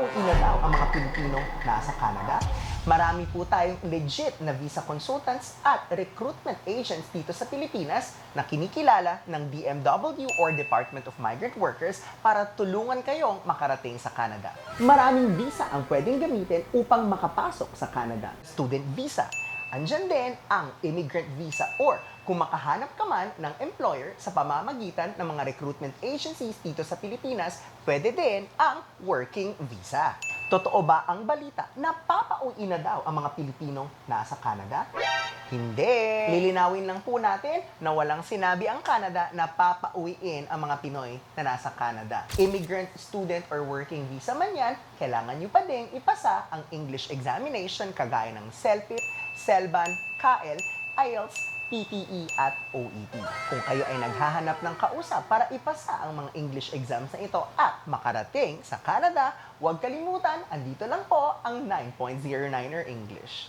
na daw ang mga Pilipinong nasa Canada? Marami po tayong legit na visa consultants at recruitment agents dito sa Pilipinas na kinikilala ng DMW or Department of Migrant Workers para tulungan kayong makarating sa Canada. Maraming visa ang pwedeng gamitin upang makapasok sa Canada. Student visa, Andyan din ang immigrant visa or kung makahanap ka man ng employer sa pamamagitan ng mga recruitment agencies dito sa Pilipinas, pwede din ang working visa. Totoo ba ang balita na papauwi na daw ang mga Pilipinong nasa Canada? Hindi. Lilinawin lang po natin na walang sinabi ang Canada na papauwiin ang mga Pinoy na nasa Canada. Immigrant, student, or working visa man yan, kailangan nyo pa ding ipasa ang English examination kagaya ng CELPIP, CELBAN, KL, IELTS, PTE at OET. Kung kayo ay naghahanap ng kausap para ipasa ang mga English exams na ito at makarating sa Canada, huwag kalimutan, andito lang po ang 9.09er English.